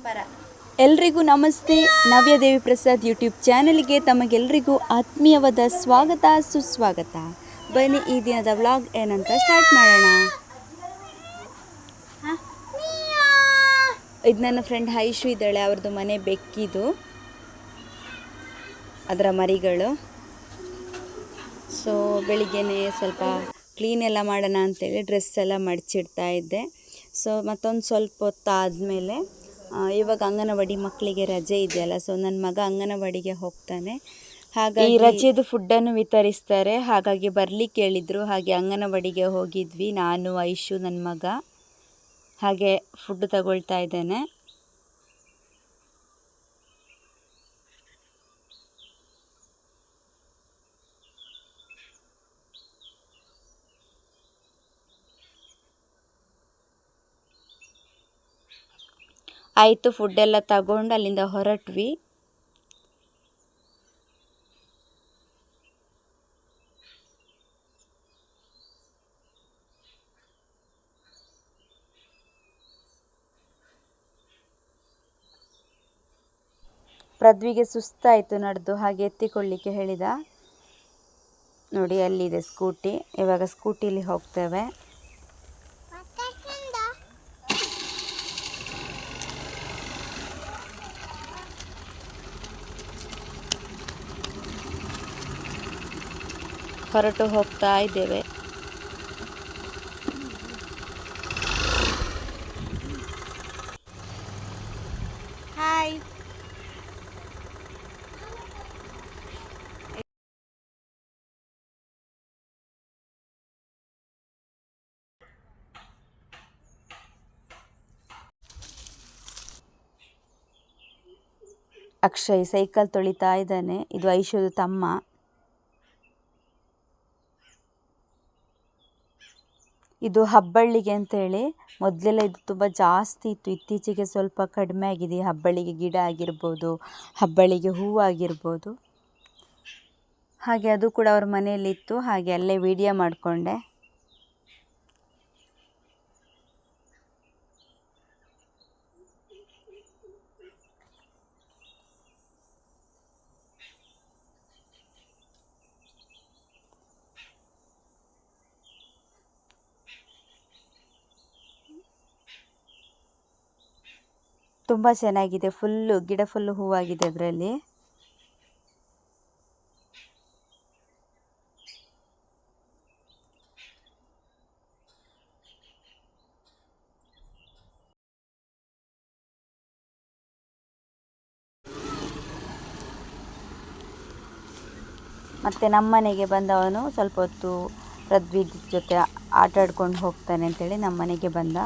ಬರ. ಎಲ್ರಿಗೂ ನಮಸ್ತೆ. ನವ್ಯದೇವಿ ಪ್ರಸಾದ್ ಯೂಟ್ಯೂಬ್ ಚಾನಲ್ಗೆ ತಮಗೆಲ್ಲರಿಗೂ ಆತ್ಮೀಯವಾದ ಸ್ವಾಗತ ಸುಸ್ವಾಗತ. ಬನ್ನಿ ಈ ದಿನದ ವ್ಲಾಗ್ ಏನಂತ ಸ್ಟಾರ್ಟ್ ಮಾಡೋಣ. ಇದು ನನ್ನ ಫ್ರೆಂಡ್ ಹೈಶು ಇದ್ದಾಳೆ. ಅವ್ರದ್ದು ಮನೆ ಬೆಕ್ಕಿದು. ಅದರ ಮರಿಗಳು. ಸೊ ಬೆಳಿಗ್ಗೆನೇ ಸ್ವಲ್ಪ ಕ್ಲೀನ್ ಎಲ್ಲ ಮಾಡೋಣ ಅಂತೇಳಿ ಡ್ರೆಸ್ ಎಲ್ಲ ಮಡಚಿಡ್ತಾ ಇದ್ದೆ. ಸೊ ಮತ್ತೊಂದು ಸ್ವಲ್ಪ ಹೊತ್ತಾದಮೇಲೆ ಇವಾಗ ಅಂಗನವಾಡಿ ಮಕ್ಕಳಿಗೆ ರಜೆ ಇದೆಯಲ್ಲ ಸೊ ನನ್ನ ಮಗ ಅಂಗನವಾಡಿಗೆ ಹೋಗ್ತಾನೆ. ಹಾಗಾಗಿ ರಜೆದು ಫುಡ್ಡನ್ನು ವಿತರಿಸ್ತಾರೆ. ಹಾಗಾಗಿ ಬರ್ಲಿಕ್ಕೆ ಹೇಳಿದ್ರು ಹಾಗೆ ಅಂಗನವಾಡಿಗೆ ಹೋಗಿದ್ವಿ. ನಾನು ಐಶು ನನ್ನ ಮಗ ಹಾಗೆ ಫುಡ್ ತಗೊಳ್ತಾ ಇದ್ದೇನೆ. ಆಯಿತು, ಫುಡ್ಡೆಲ್ಲ ತಗೊಂಡು ಅಲ್ಲಿಂದ ಹೊರಟ್ವಿ. ಪ್ರದ್ವಿಗೆ ಸುಸ್ತಾಯಿತು ನಡೆದು, ಹಾಗೆ ಎತ್ತಿಕೊಳ್ಳಿಕ್ಕೆ ಹೇಳಿದ. ನೋಡಿ, ಅಲ್ಲಿದೆ ಸ್ಕೂಟಿ. ಇವಾಗ ಸ್ಕೂಟಿಲಿ ಹೋಗ್ತೇವೆ. ಹೊರಟು ಹೋಗ್ತಾ ಇದ್ದೇವೆ. ಹಾಯ್ ಅಕ್ಷಯ್ ಸೈಕಲ್ ತೊಳಿತಾ ಇದ್ದಾನೆ. ಇದು ಐಶೋದು ತಮ್ಮ. ಇದು ಹಬ್ಬಳ್ಳಿಗೆ ಅಂತೇಳಿ ಮೊದಲೆಲ್ಲ ಇದು ತುಂಬ ಜಾಸ್ತಿ ಇತ್ತು. ಇತ್ತೀಚೆಗೆ ಸ್ವಲ್ಪ ಕಡಿಮೆ ಆಗಿದೆ. ಹಬ್ಬಳ್ಳಿಗೆ ಗಿಡ ಆಗಿರ್ಬೋದು, ಹಬ್ಬಳ್ಳಿಗೆ ಹೂವು ಆಗಿರ್ಬೋದು. ಹಾಗೆ ಅದು ಕೂಡ ಅವ್ರ ಮನೆಯಲ್ಲಿತ್ತು ಹಾಗೆ ಅಲ್ಲೇ ವೀಡಿಯೋ ಮಾಡಿಕೊಂಡೆ. ತುಂಬ ಚೆನ್ನಾಗಿದೆ. ಫುಲ್ಲು ಗಿಡ ಫುಲ್ಲು ಹೂವಾಗಿದೆ ಅದರಲ್ಲಿ. ಮತ್ತು ನಮ್ಮನೆಗೆ ಬಂದವನು ಸ್ವಲ್ಪ ಹೊತ್ತು ಪ್ರದ್ವಿದ್ ಜೊತೆ ಆಟಾಡ್ಕೊಂಡು ಹೋಗ್ತಾನೆ ಅಂತೇಳಿ ನಮ್ಮನೆಗೆ ಬಂದ.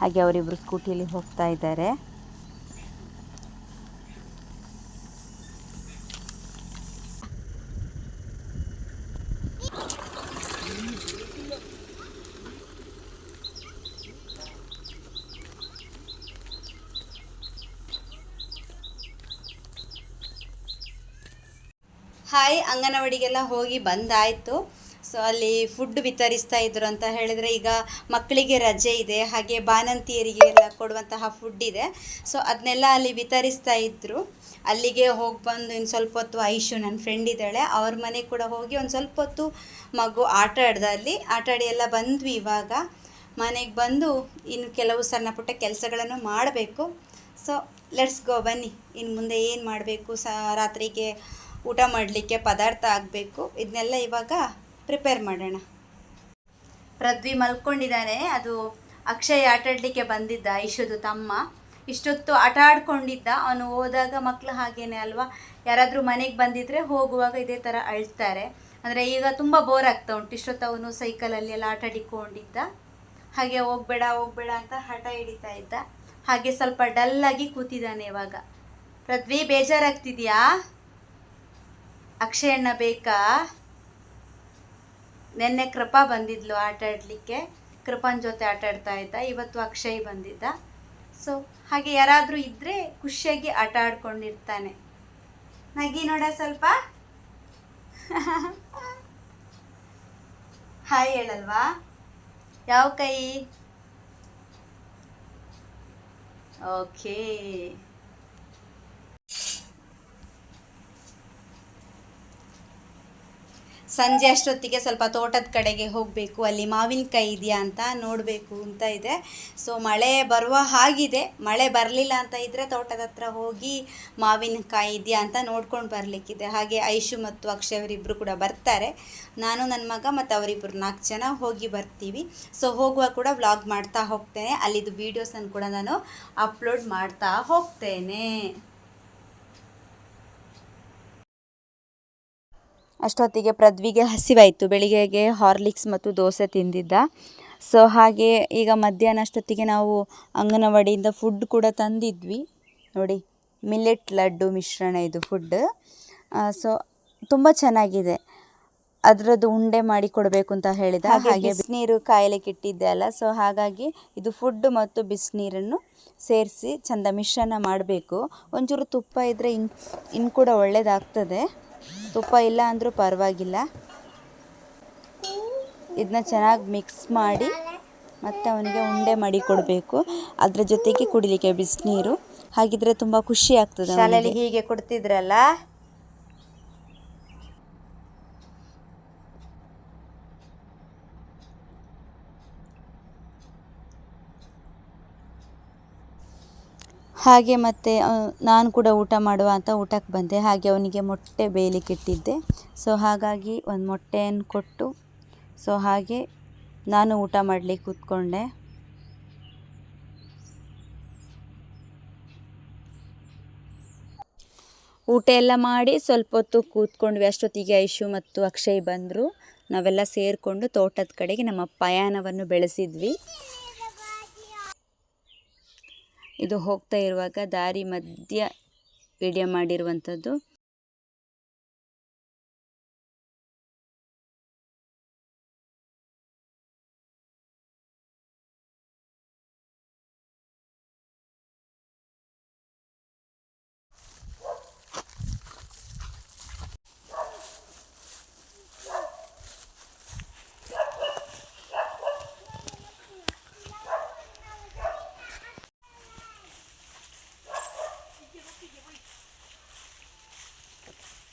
ಹಾಗೆ ಅವರಿಬ್ಬರು ಸ್ಕೂಟಿಯಲ್ಲಿ ಹೋಗ್ತಾ ಇದ್ದಾರೆ. ಹಾಯ್ ಅಂಗನವಾಡಿಗೆಲ್ಲ ಹೋಗಿ ಬಂದಾಯಿತು. ಸೊ ಅಲ್ಲಿ ಫುಡ್ ವಿತರಿಸ್ತಾ ಇದ್ರು ಅಂತ ಹೇಳಿದರೆ ಈಗ ಮಕ್ಕಳಿಗೆ ರಜೆ ಇದೆ, ಹಾಗೆ ಬಾಣಂತಿಯರಿಗೆ ಎಲ್ಲ ಕೊಡುವಂತಹ ಫುಡ್ ಇದೆ. ಸೊ ಅದನ್ನೆಲ್ಲ ಅಲ್ಲಿ ವಿತರಿಸ್ತಾ ಇದ್ದರು ಅಲ್ಲಿಗೆ ಹೋಗಿ ಬಂದು ಇನ್ನು ಸ್ವಲ್ಪ ಹೊತ್ತು ಐಶು ನನ್ನ ಫ್ರೆಂಡ್ ಇದ್ದಾಳೆ, ಅವ್ರ ಮನೆ ಕೂಡ ಹೋಗಿ ಒಂದು ಸ್ವಲ್ಪ ಹೊತ್ತು ಮಗು ಆಟ ಆಡ್ದ. ಅಲ್ಲಿ ಆಟ ಆಡಿ ಎಲ್ಲ ಬಂದ್ವಿ ಇವಾಗ. ಮನೆಗೆ ಬಂದು ಇನ್ನು ಕೆಲವು ಸಣ್ಣ ಪುಟ್ಟ ಕೆಲಸಗಳನ್ನು ಮಾಡಬೇಕು. ಸೊ ಲೆಟ್ಸ್ ಗೋ ಬನ್ನಿ. ಇನ್ನು ಮುಂದೆ ಏನು ಮಾಡಬೇಕು ಸ, ರಾತ್ರಿಗೆ ಊಟ ಮಾಡಲಿಕ್ಕೆ ಪದಾರ್ಥ ಆಗಬೇಕು. ಇದನ್ನೆಲ್ಲ ಇವಾಗ ಪ್ರಿಪೇರ್ ಮಾಡೋಣ. ಪೃಥ್ವಿ ಮಲ್ಕೊಂಡಿದ್ದಾನೆ. ಅದು ಅಕ್ಷಯ್ ಆಟಾಡಲಿಕ್ಕೆ ಬಂದಿದ್ದ ಐಶುದು ತಮ್ಮ. ಇಷ್ಟೊತ್ತು ಆಟ ಆಡ್ಕೊಂಡಿದ್ದ. ಅವನು ಹೋದಾಗ ಮಕ್ಕಳು ಹಾಗೇನೆ ಅಲ್ವಾ? ಯಾರಾದರೂ ಮನೆಗೆ ಬಂದಿದ್ದರೆ ಹೋಗುವಾಗ ಇದೇ ಥರ ಅಳ್ತಾರೆ. ಅಂದರೆ ಈಗ ತುಂಬ ಬೋರ್ ಆಗ್ತಾ ಉಂಟು. ಇಷ್ಟೊತ್ತು ಅವನು ಸೈಕಲಲ್ಲಿ ಎಲ್ಲ ಆಟ ಆಡಿಕೊಂಡಿದ್ದ. ಹಾಗೆ ಹೋಗ್ಬೇಡ ಹೋಗ್ಬೇಡ ಅಂತ ಹಠ ಹಿಡಿತಾ ಇದ್ದ. ಹಾಗೆ ಸ್ವಲ್ಪ ಡಲ್ಲಾಗಿ ಕೂತಿದ್ದಾನೆ ಇವಾಗ. ಪೃಥ್ವಿ ಬೇಜಾರಾಗ್ತಿದ್ಯಾ? ಅಕ್ಷಯಣ್ಣ ಬೇಕಾ? ನಿನ್ನೆ ಕೃಪಾ ಬಂದಿದ್ಲು ಆಟ ಆಡಲಿಕ್ಕೆ. ಕೃಪನ್ ಜೊತೆ ಆಟ ಆಡ್ತಾ ಇದ್ದ. ಇವತ್ತು ಅಕ್ಷಯ್ ಬಂದಿದ್ದ. ಸೊ ಹಾಗೆ ಯಾರಾದರೂ ಇದ್ದರೆ ಖುಷಿಯಾಗಿ ಆಟ ಆಡ್ಕೊಂಡಿರ್ತಾನೆ. ನಗಿ ನೋಡ ಸ್ವಲ್ಪ. ಹಾಯ್ ಹೇಳಲ್ವಾ? ಯಾವ ಕೈ? ಓಕೆ ಸಂಜೆ ಅಷ್ಟೊತ್ತಿಗೆ ಸ್ವಲ್ಪ ತೋಟದ ಕಡೆಗೆ ಹೋಗಬೇಕು, ಅಲ್ಲಿ ಮಾವಿನಕಾಯಿ ಇದೆಯಾ ಅಂತ ನೋಡಬೇಕು ಅಂತ ಇದೆ. ಸೊ ಮಳೆ ಬರುವ ಹಾಗಿದೆ. ಮಳೆ ಬರಲಿಲ್ಲ ಅಂತ ಇದ್ದರೆ ತೋಟದ ಹತ್ರ ಹೋಗಿ ಮಾವಿನಕಾಯಿ ಇದೆಯಾ ಅಂತ ನೋಡ್ಕೊಂಡು ಬರಲಿಕ್ಕಿದೆ. ಹಾಗೆ ಐಶು ಮತ್ತು ಅಕ್ಷಯ್ ಅವರಿಬ್ಬರು ಕೂಡ ಬರ್ತಾರೆ. ನಾನು, ನನ್ನ ಮಗ ಮತ್ತು ಅವರಿಬ್ಬರು ನಾಲ್ಕು ಜನ ಹೋಗಿ ಬರ್ತೀವಿ. ಸೊ ಹೋಗುವಾಗ ಕೂಡ ವ್ಲಾಗ್ ಮಾಡ್ತಾ ಹೋಗ್ತೇನೆ. ಅಲ್ಲಿದು ವೀಡಿಯೋಸನ್ನು ಕೂಡ ನಾನು ಅಪ್ಲೋಡ್ ಮಾಡ್ತಾ ಹೋಗ್ತೇನೆ. ಅಷ್ಟೊತ್ತಿಗೆ ಪೃಥ್ವಿಗೆ ಹಸಿವಾಯಿತು. ಬೆಳಿಗ್ಗೆಗೆ ಹಾರ್ಲಿಕ್ಸ್ ಮತ್ತು ದೋಸೆ ತಿಂದಿದ್ದ. ಸೊ ಹಾಗೆ ಈಗ ಮಧ್ಯಾಹ್ನ ಅಷ್ಟೊತ್ತಿಗೆ ನಾವು ಅಂಗನವಾಡಿಯಿಂದ ಫುಡ್ ಕೂಡ ತಂದಿದ್ವಿ. ನೋಡಿ ಮಿಲ್ಲೆಟ್ ಲಡ್ಡು ಮಿಶ್ರಣ ಇದು ಫುಡ್ ಸೊ ತುಂಬ ಚೆನ್ನಾಗಿದೆ. ಅದರದ್ದು ಉಂಡೆ ಮಾಡಿ ಕೊಡಬೇಕು ಅಂತ ಹೇಳಿದ. ಹಾಗೆ ಬಿಸಿನೀರು ಕಾಯಿಲೆ ಕಿಟ್ಟಿದ್ದೆ ಅಲ್ಲ. ಸೊ ಹಾಗಾಗಿ ಇದು ಫುಡ್ ಮತ್ತು ಬಿಸಿನೀರನ್ನು ಸೇರಿಸಿ ಚಂದ ಮಿಶ್ರಣ ಮಾಡಬೇಕು. ಒಂಚೂರು ತುಪ್ಪ ಇದ್ದರೆ ಇನ್ ಇನ್ನು ಕೂಡ ಒಳ್ಳೆಯದಾಗ್ತದೆ ತುಪ್ಪ ಇಲ್ಲ ಅಂದರೂ ಪರವಾಗಿಲ್ಲ. ಇದನ್ನ ಚೆನ್ನಾಗಿ ಮಿಕ್ಸ್ ಮಾಡಿ ಮತ್ತು ಅವನಿಗೆ ಉಂಡೆ ಮಾಡಿ ಕೊಡಬೇಕು. ಅದ್ರ ಜೊತೆಗೆ ಕುಡಿಲಿಕ್ಕೆ ಬಿಸಿನೀರು. ಹಾಗಿದ್ರೆ ತುಂಬ ಖುಷಿ ಆಗ್ತದೆ ಶಾಲೆಯಲ್ಲಿ. ಹೀಗೆ ಕೊಡ್ತಿದ್ರಲ್ಲ? ಹಾಗೆ ಮತ್ತು ನಾನು ಕೂಡ ಊಟ ಮಾಡುವ ಅಂತ ಊಟಕ್ಕೆ ಬಂದೆ. ಹಾಗೆ ಅವನಿಗೆ ಮೊಟ್ಟೆ ಬೇಯಲಿಕ್ಕೆ ಇಟ್ಟಿದ್ದೆ. ಸೊ ಹಾಗಾಗಿ ಒಂದು ಮೊಟ್ಟೆಯನ್ನು ಕೊಟ್ಟು ಸೊ ಹಾಗೆ ನಾನು ಊಟ ಮಾಡಲಿಕ್ಕೆ ಕೂತ್ಕೊಂಡೆ. ಊಟ ಎಲ್ಲ ಮಾಡಿ ಸ್ವಲ್ಪ ಹೊತ್ತು ಕೂತ್ಕೊಂಡ್ವಿ. ಅಷ್ಟೊತ್ತಿಗೆ ಐಶು ಮತ್ತು ಅಕ್ಷಯ್ ಬಂದರು. ನಾವೆಲ್ಲ ಸೇರಿಕೊಂಡು ತೋಟದ ಕಡೆಗೆ ನಮ್ಮ ಪಯಾನವನ್ನು ಬೆಳೆಸಿದ್ವಿ. ಇದು ಹೋಗ್ತಾ ಇರುವಾಗ ದಾರಿ ಮಧ್ಯ ವಿಡಿಯೋ ಮಾಡಿರುವಂಥದ್ದು.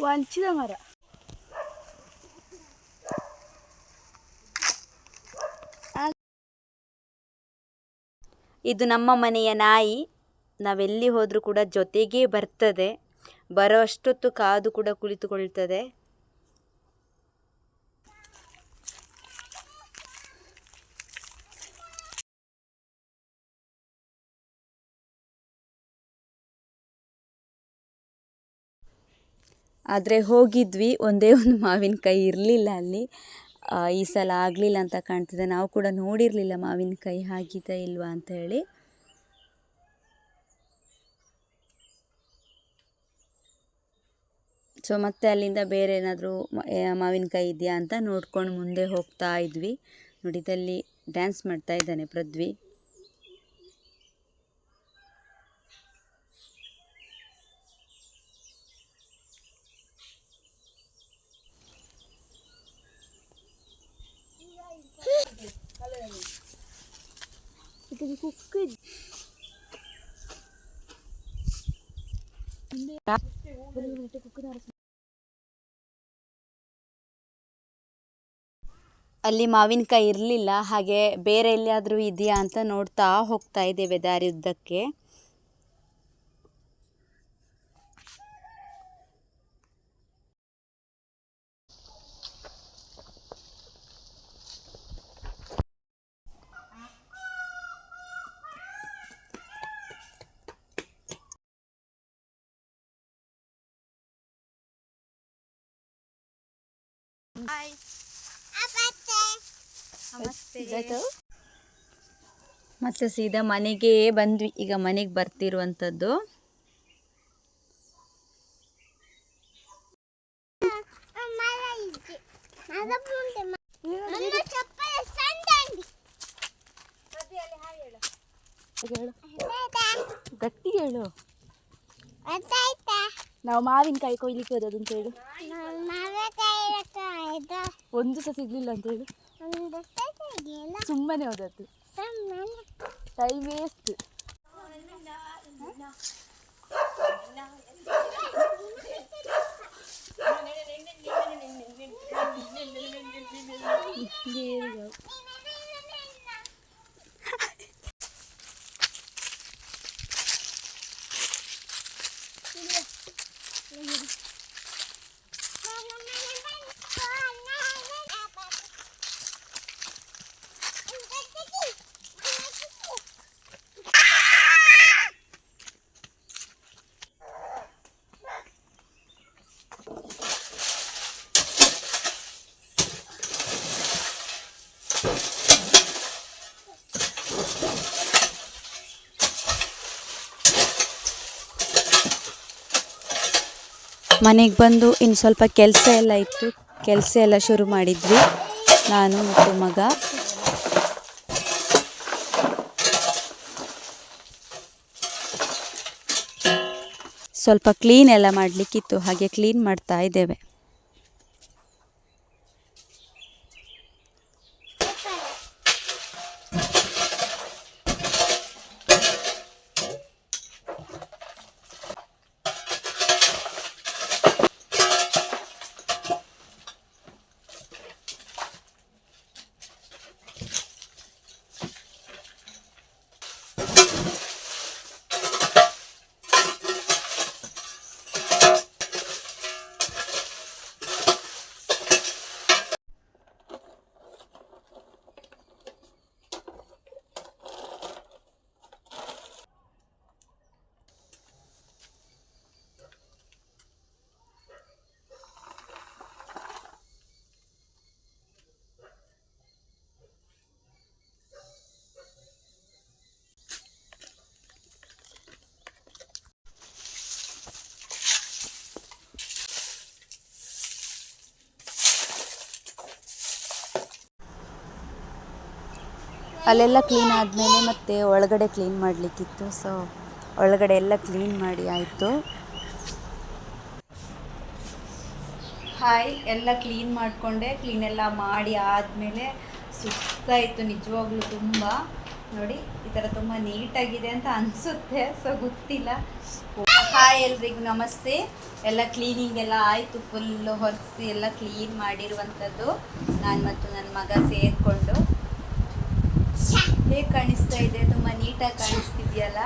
ವಂಚಿದ ಮರ ಇದು ನಮ್ಮ ಮನೆಯ ನಾಯಿ. ನಾವೆಲ್ಲಿ ಹೋದರೂ ಕೂಡ ಜೊತೆಗೇ ಬರ್ತದೆ. ಬರೋ ಅಷ್ಟೊತ್ತು ಕಾದು ಕೂಡ ಕುಳಿತುಕೊಳ್ತದೆ. ಆದರೆ ಹೋಗಿದ್ವಿ, ಒಂದೇ ಒಂದು ಮಾವಿನಕಾಯಿ ಇರಲಿಲ್ಲ ಅಲ್ಲಿ. ಈ ಸಲ ಆಗಲಿಲ್ಲ ಅಂತ ಕಾಣ್ತಿದೆ. ನಾವು ಕೂಡ ನೋಡಿರಲಿಲ್ಲ ಮಾವಿನಕಾಯಿ ಆಗಿದೆ ಇಲ್ವಾ ಅಂತ ಹೇಳಿ. ಸೊ ಮತ್ತೆ ಅಲ್ಲಿಂದ ಬೇರೆ ಏನಾದರೂ ಮಾವಿನಕಾಯಿ ಇದೆಯಾ ಅಂತ ನೋಡ್ಕೊಂಡು ಮುಂದೆ ಹೋಗ್ತಾ ಇದ್ವಿ. ನೋಡಿದಲ್ಲಿ ಡ್ಯಾನ್ಸ್ ಮಾಡ್ತಾ ಇದ್ದಾನೆ ಪೃಥ್ವಿ ಇದಕ್ಕೆ que. ಅಲ್ಲಿ ಮಾವಿನಕಾಯಿ ಇರಲಿಲ್ಲ ಹಾಗೆ ಬೇರೆ ಎಲ್ಲಿಯಾದರೂ ಇದೆಯಾ ಅಂತ ನೋಡ್ತಾ ಹೋಗ್ತಾ ಇದ್ದೇವೆ ದಾರಿ ಉದ್ದಕ್ಕೆ ಮತ್ತೆ ಸೀದಾ ಮನೆಗೆ ಬಂದ್ವಿ. ಈಗ ಮನೆಗೆ ಬರ್ತಿರುವಂಥದ್ದು. ಗಟ್ಟಿ ಹೇಳು. ನಾವು ಮಾವಿನಕಾಯಿ ಕೊಯ್ಲಿಕ್ಕೆ ಹೋದದ್ದು ಅಂತ ಹೇಳು. ಒಂದು ಸಹ ಸಿಗ್ಲಿಲ್ಲ ಅಂತ ಹೇಳು ಸುಮ್ಮನೆ ಹೋದದ್ದು ಟೈಮ್ ವೇಸ್ಟ್ ಮನೆಗೆ ಬಂದು ಇನ್ನು ಸ್ವಲ್ಪ ಕೆಲಸ ಎಲ್ಲ ಇತ್ತು. ಕೆಲಸ ಎಲ್ಲ ಶುರು ಮಾಡಿದ್ವಿ. ನಾನು ಮತ್ತು ಮಗ. ಸ್ವಲ್ಪ ಕ್ಲೀನ್ ಎಲ್ಲ ಮಾಡಲಿಕ್ಕಿತ್ತು. ಹಾಗೆ ಕ್ಲೀನ್ ಮಾಡ್ತಾ ಇದ್ದೇವೆ. ಅಲ್ಲೆಲ್ಲ ಕ್ಲೀನ್ ಆದಮೇಲೆ ಮತ್ತೆ ಒಳಗಡೆ ಕ್ಲೀನ್ ಮಾಡಲಿಕ್ಕಿತ್ತು. ಸೊ ಒಳಗಡೆ ಎಲ್ಲ ಕ್ಲೀನ್ ಮಾಡಿ ಆಯಿತು. ಹಾಯ್ ಎಲ್ಲ ಕ್ಲೀನ್ ಮಾಡಿಕೊಂಡೆ. ಕ್ಲೀನ್ ಎಲ್ಲ ಮಾಡಿ ಆದಮೇಲೆ ಸುಸ್ತಾಯಿತು ನಿಜವಾಗ್ಲೂ ತುಂಬ. ನೋಡಿ, ಈ ಥರ ತುಂಬ ನೀಟಾಗಿದೆ ಅಂತ ಅನಿಸುತ್ತೆ. ಸೊ ಗೊತ್ತಿಲ್ಲ. ಹಾಯ್ ಎಲ್ರಿಗೂ, ನಮಸ್ತೆ. ಎಲ್ಲ ಕ್ಲೀನಿಂಗ್ ಎಲ್ಲ ಆಯಿತು. ಫುಲ್ಲು ಹೊರಿಸಿ ಎಲ್ಲ ಕ್ಲೀನ್ ಮಾಡಿರುವಂಥದ್ದು. ನಾನು ಮತ್ತು ನನ್ನ ಮಗ ಸೇರಿಕೊಂಡು. ಕಾಣಿಸ್ತಾ ಇದೆ ತುಂಬಾ ನೀಟಾಗಿ ಕಾಣಿಸ್ತಿದೆಯಲ್ಲ?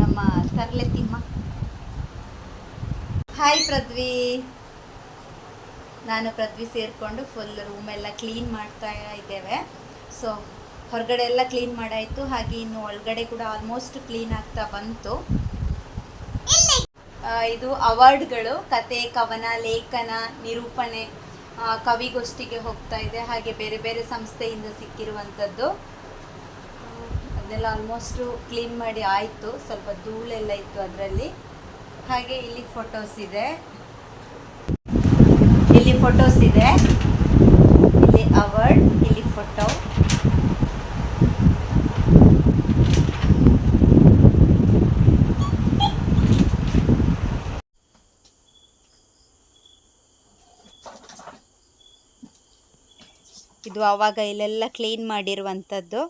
ನಮ್ಮ ತರ್ಲೆ ತಿಮ್ಮ. ಹಾಯ್ ಪ್ರದ್ವಿ ನಾನು ಪೃಥ್ವಿ ಸೇರಿಕೊಂಡು ಫುಲ್ ರೂಮ್ ಎಲ್ಲ ಕ್ಲೀನ್ ಮಾಡ್ತಾ ಇದ್ದೇವೆ. ಸೊ ಹೊರಗಡೆ ಎಲ್ಲ ಕ್ಲೀನ್ ಮಾಡಾಯಿತು. ಹಾಗೆ ಇನ್ನು ಒಳಗಡೆ ಕೂಡ ಆಲ್ಮೋಸ್ಟ್ ಕ್ಲೀನ್ ಆಗ್ತಾ ಬಂತು. ಇದು ಅವಾರ್ಡ್ಗಳು, ಕತೆ, ಕವನ, ಲೇಖನ, ನಿರೂಪಣೆ ಕವಿಗೋಷ್ಠಿಗೆ ಹೋಗ್ತಾ ಇದೆ. ಹಾಗೆ ಬೇರೆ ಬೇರೆ ಸಂಸ್ಥೆಯಿಂದ ಸಿಕ್ಕಿರುವಂಥದ್ದು. ಅದೆಲ್ಲ ಆಲ್ಮೋಸ್ಟು ಕ್ಲೀನ್ ಮಾಡಿ ಆಯಿತು. ಸ್ವಲ್ಪ ಧೂಳೆಲ್ಲ ಇತ್ತು ಅದರಲ್ಲಿ. ಹಾಗೆ ಇಲ್ಲಿ ಫೋಟೋಸ್ ಇದೆ. ಇಲ್ಲಿ ಫೋಟೋಸ್ ಇದೆ. ಇಲ್ಲಿ ಅವಾರ್ಡ್ ಇಲ್ಲಿ ಫೋಟೋ ಇದು ಆವಾಗ ಇಲ್ಲೆಲ್ಲ ಕ್ಲೀನ್ ಮಾಡಿರುವಂಥದ್ದು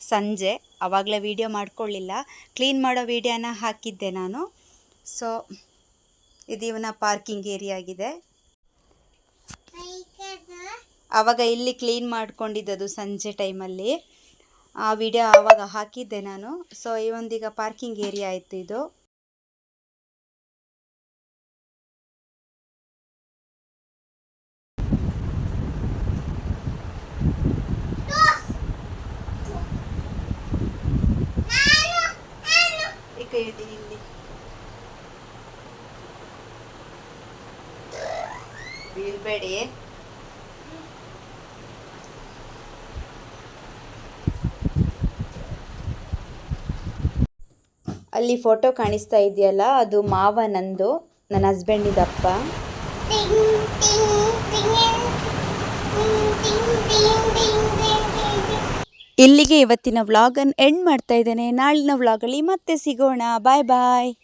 ಸಂಜೆ. ಆವಾಗಲೇ ವೀಡಿಯೋ ಮಾಡ್ಕೊಳ್ಳಿಲ್ಲ. ಕ್ಲೀನ್ ಮಾಡೋ ವೀಡಿಯೋನ ಹಾಕಿದ್ದೆ ನಾನು. ಸೊ ಇದು ಇವನ ಪಾರ್ಕಿಂಗ್ ಏರಿಯಾ ಆಗಿದೆ. ಆವಾಗ ಇಲ್ಲಿ ಕ್ಲೀನ್ ಮಾಡ್ಕೊಂಡಿದ್ದದು ಸಂಜೆ ಟೈಮಲ್ಲಿ ಆ ವಿಡಿಯೋ ಆವಾಗ ಹಾಕಿದ್ದೆ ನಾನು. ಸೊ ಈ ಒಂದೀಗ ಪಾರ್ಕಿಂಗ್ ಏರಿಯಾ ಆಯಿತು ಇದು. ಇದೆ ಇಲ್ಲಿ ಬೀಳ್ಬೇಡಿ ಅಲ್ಲಿ ಫೋಟೋ ಕಾಣಿಸ್ತಾ ಇದೆಯಲ್ಲ ಅದು ಮಾವ ನಂದು ನನ್ನ ಹಸ್ಬೆಂಡಿದಪ್ಪ ಇಲ್ಲಿಗೆ ಇವತ್ತಿನ ವ್ಲಾಗನ್ನು ಎಂಡ್ ಮಾಡ್ತಾ ಇದ್ದೇನೆ. ನಾಳಿನ ವ್ಲಾಗಲ್ಲಿ ಮತ್ತೆ ಸಿಗೋಣ. ಬಾಯ್ ಬಾಯ್